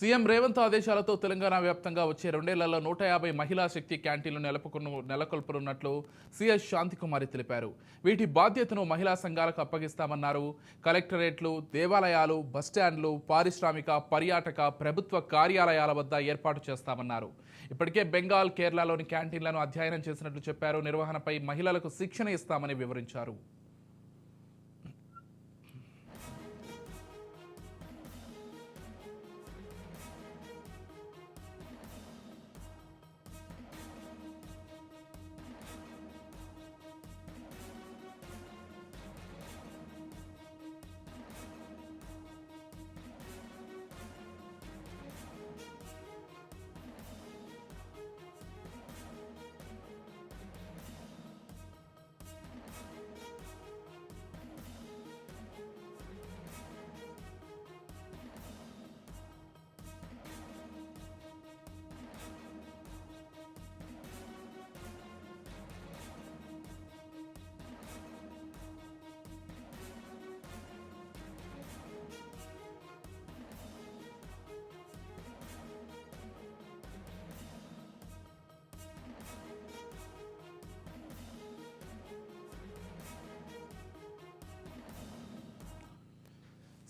CM Revanth ఆదేశాలతో తెలంగాణ వ్యాప్తంగా వచ్చే రెండేళ్ళలో నూట యాభై మహిళా శక్తి క్యాంటీన్లు నెలకొను నెలకొల్పనున్నట్లు సిఎస్ శాంతికుమారి తెలిపారు. వీటి బాధ్యతను మహిళా సంఘాలకు అప్పగిస్తామన్నారు. కలెక్టరేట్లు దేవాలయాలు బస్టాండ్లు పారిశ్రామిక పర్యాటక ప్రభుత్వ కార్యాలయాల వద్ద ఏర్పాటు చేస్తామన్నారు. ఇప్పటికే బెంగాల్ కేరళలోని క్యాంటీన్లను అధ్యయనం చేసినట్లు చెప్పారు. నిర్వహణపై మహిళలకు శిక్షణ ఇస్తామని వివరించారు.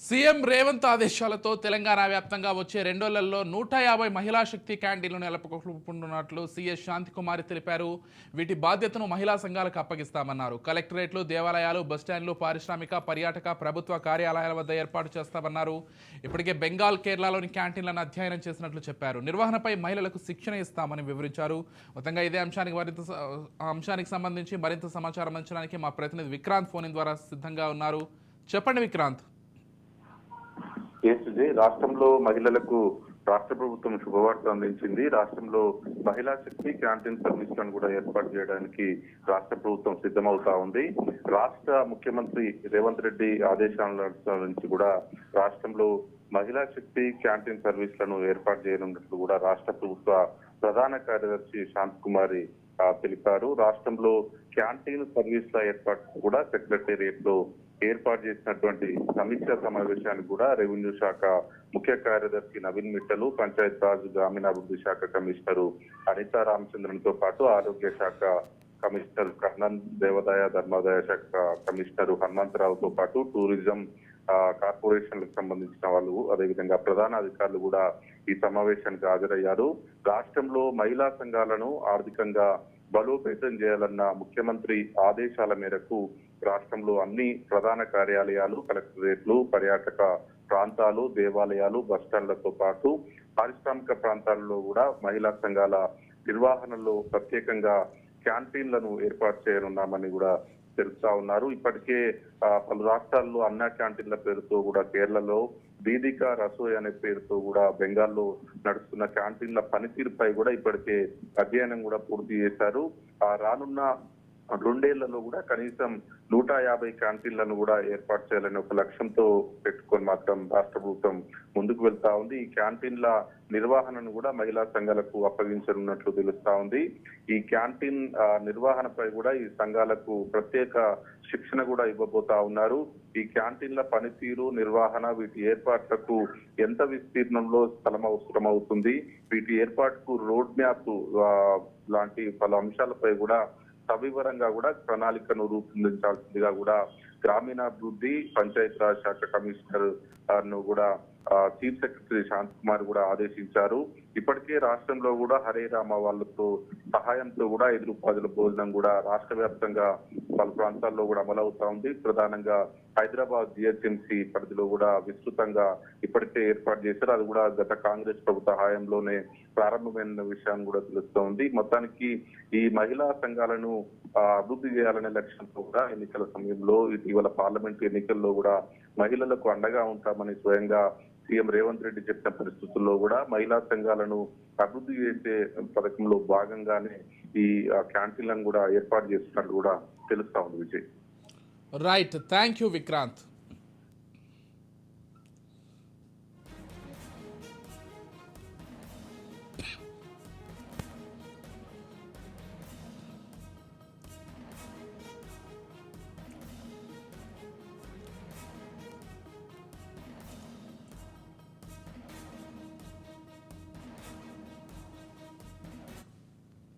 సీఎం రేవంత్ ఆదేశాలతో తెలంగాణ వ్యాప్తంగా వచ్చే రెండోళ్ళలో నూట యాభై మహిళా శక్తి క్యాంటీన్లు నెలకొల్పుతున్నట్లు సీఎస్ శాంతికుమారి తెలిపారు. వీటి బాధ్యతను మహిళా సంఘాలకు అప్పగిస్తామన్నారు. కలెక్టరేట్లు దేవాలయాలు బస్టాండ్లు పారిశ్రామిక పర్యాటక ప్రభుత్వ కార్యాలయాల వద్ద ఏర్పాటు చేస్తామన్నారు. ఇప్పటికే బెంగాల్ కేరళలోని క్యాంటీన్లను అధ్యయనం చేసినట్లు చెప్పారు. నిర్వహణపై మహిళలకు శిక్షణ ఇస్తామని వివరించారు. మొత్తంగా ఇదే అంశానికి మరింత అంశానికి సంబంధించి మరింత సమాచారం అంచడానికి మా ప్రతినిధి విక్రాంత్ ఫోన్ ద్వారా సిద్ధంగా ఉన్నారు. చెప్పండి విక్రాంత్. కేసుజీ రాష్ట్రంలో మహిళలకు రాష్ట్ర ప్రభుత్వం శుభవార్త అందించింది. రాష్ట్రంలో మహిళా శక్తి క్యాంటీన్ సర్వీస్లను కూడా ఏర్పాటు చేయడానికి రాష్ట్ర ప్రభుత్వం సిద్ధమవుతా ఉంది. రాష్ట్ర ముఖ్యమంత్రి రేవంత్ రెడ్డి ఆదేశాల నుంచి కూడా రాష్ట్రంలో మహిళా శక్తి క్యాంటీన్ సర్వీస్లను ఏర్పాటు చేయనున్నట్లు కూడా రాష్ట్ర ప్రభుత్వ ప్రధాన కార్యదర్శి శాంత్ కుమారి తెలిపారు. రాష్ట్రంలో క్యాంటీన్ సర్వీసుల ఏర్పాటు కూడా సెక్రటేరియట్లో ఏర్పాటు చేసినటువంటి సమీక్ష సమావేశానికి కూడా రెవెన్యూ శాఖ ముఖ్య కార్యదర్శి నవీన్ మిట్టలు పంచాయత్ రాజ్ గ్రామీణాభివృద్ధి శాఖ కమిషనరు అనితా రామచంద్రన్తో పాటు ఆరోగ్య శాఖ కమిషనర్ కర్ణన్ దేవాదాయ ధర్మాదాయ శాఖ కమిషనరు హనుమంతరావుతో పాటు టూరిజం కార్పొరేషన్లకు సంబంధించిన వాళ్ళు అదేవిధంగా ప్రధాన అధికారులు కూడా ఈ సమావేశానికి హాజరయ్యారు. రాష్ట్రంలో మహిళా సంఘాలను ఆర్థికంగా బలోపేతం చేయాలన్న ముఖ్యమంత్రి ఆదేశాల మేరకు రాష్ట్రంలో అన్ని ప్రధాన కార్యాలయాలు కలెక్టరేట్లు పర్యాటక ప్రాంతాలు దేవాలయాలు బస్టాండ్లతో పాటు పారిశ్రామిక ప్రాంతాల్లో కూడా మహిళా సంఘాల నిర్వహణలో ప్రత్యేకంగా క్యాంటీన్లను ఏర్పాటు చేయనున్నామని కూడా తెలుస్తా ఉన్నారు. ఇప్పటికే ఆ, పలు రాష్ట్రాల్లో అన్నా క్యాంటీన్ల పేరుతో కూడా కేరళలో దీదిక రసోయ్ అనే పేరుతో కూడా బెంగాల్లో నడుస్తున్న క్యాంటీన్ల పనితీరుపై కూడా ఇప్పటికే అధ్యయనం కూడా పూర్తి చేశారు. ఆ రానున్న రెండేళ్ళలో కూడా కనీసం నూట యాభై క్యాంటీన్లను కూడా ఏర్పాటు చేయాలని ఒక లక్ష్యంతో పెట్టుకొని మాత్రం రాష్ట్ర ప్రభుత్వం ముందుకు వెళ్తా ఉంది. ఈ క్యాంటీన్ల నిర్వహణను కూడా మహిళా సంఘాలకు అప్పగించనున్నట్లు తెలుస్తా ఉంది. ఈ క్యాంటీన్ నిర్వహణపై కూడా ఈ సంఘాలకు ప్రత్యేక శిక్షణ కూడా ఇవ్వబోతా ఉన్నారు. ఈ క్యాంటీన్ల పనితీరు నిర్వహణ వీటి ఏర్పాట్లకు ఎంత విస్తీర్ణంలో స్థలం అవసరం అవుతుంది వీటి ఏర్పాటుకు రోడ్ మ్యాప్ లాంటి పలు అంశాలపై కూడా సవివరంగా కూడా ప్రణాళికను రూపొందించాల్సిందిగా కూడా గ్రామీణాభివృద్ధి పంచాయతీరాజ్ శాఖ కమిషనర్ను కూడా చీఫ్ సెక్రటరీ శాంత్ కుమార్ కూడా ఆదేశించారు. ఇప్పటికే రాష్ట్రంలో కూడా హరే రామ వాళ్ళతో సహాయంతో కూడా ఐదు రూపాయల భోజనం కూడా రాష్ట్ర వ్యాప్తంగా పలు ప్రాంతాల్లో కూడా అమలవుతా ఉంది. ప్రధానంగా హైదరాబాద్ జిహెచ్ఎంసీ పరిధిలో కూడా విస్తృతంగా ఇప్పటికే ఏర్పాటు చేశారు. అది కూడా గత కాంగ్రెస్ ప్రభుత్వ హయాంలోనే ప్రారంభమైన విషయాన్ని కూడా తెలుస్తోంది మొత్తానికి ఈ మహిళా సంఘాలను అభివృద్ధి చేయాలనే లక్ష్యంతో కూడా ఎన్నికల సమయంలో ఇటీవల పార్లమెంట్ ఎన్నికల్లో కూడా మహిళలకు అండగా ఉంటామని స్వయంగా సీఎం రేవంత్ రెడ్డి చెప్పిన పరిస్థితుల్లో కూడా మహిళా సంఘాలను అభివృద్ధి చేసే పథకంలో భాగంగానే ఈ క్యాంటీన్లను కూడా ఏర్పాటు చేస్తున్నట్టు కూడా తెలుస్తా ఉంది Vijay. Right thank you Vikrant